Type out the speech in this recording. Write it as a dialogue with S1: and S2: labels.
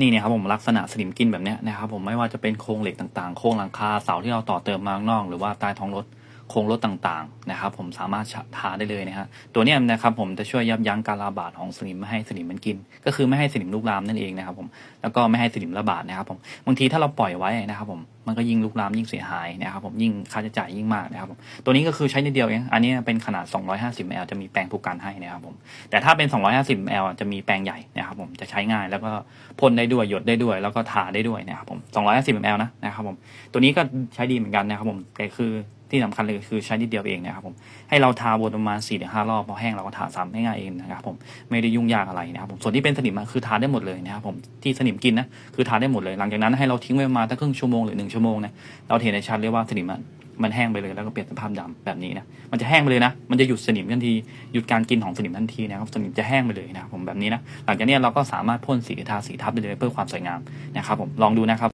S1: นี่เนี่ยครับผมลักษณะสนิมกินแบบนี้นะครับผมไม่ว่าจะเป็นโครงเหล็กต่างๆ โครงหลังคาเสาที่เราต่อเติมมาข้างนอก หรือว่าใต้ท้องรถ โครงรถต่างๆนะครับผมสามารถทาได้เลยนะฮะตัวนี้นะครับผมจะช่วยยับยั้งการระบาดของสนิมไม่ให้สนิมมันกิน ก็คือไม่ให้สนิมลุกลามนั่นเองนะครับผมแล้วก็ไม่ให้สนิมระบาดนะครับผมบางทีถ้าเราปล่อยไว้นะครับผมมันก็ยิ่งลุกลามยิ่งเสียหายนะครับผมยิ่งค่าใช้จ่ายยิ่งมากนะครับผมตัวนี้ก็คือใช้นิดเดียวเองอันนี้เป็นขนาด 250 ml จะมีแปรงผูกกันให้นะครับผมแต่ถ้าเป็น 250 ml อะจะมีแปรงใหญ่นะครับผมจะใช้ง่ายแล้วก็พ่นได้ด้วยหยดได้ด้วย แล้วก็ทาได้ด้วยนะครับผม250 ml นะนะครับผมตัวนี้ก็ใช้ดีเหมือนกันนะครับผมแต่คือ ที่สำคัญเลยคือใช้นิดเดียวเองนะครับผมให้เราทาวนประมาณ4-5รอบพอแห้งเราก็ทาซ้ำง่ายๆเองนะครับผมไม่ได้ยุ่งยากอะไรนะครับผมส่วนที่เป็นสนิมคือทาได้หมดเลยนะครับผมที่สนิมกินนะคือทาได้หมดเลยหลังจากนั้นให้เราทิ้งไว้ประมาณตั้งครึ่งชั่วโมงหรือหนึ่งชั่วโมงนะเราเห็นได้ชัดเลยว่าสนิมมันแห้งไปเลยแล้วก็เปลี่ยนสภาพดำแบบนี้นะมันจะแห้งไปเลยนะ มันจะหยุดสนิมทันทีหยุดการกินของสนิมทันทีนะครับสนิมจะแห้งไปเลยนะผมแบบนี้นะหลังจากนี้เราก็สามารถพ่นสีทาสีทับได้เลยเพื่อความสวยงามนะครับผมลองดูนะครับ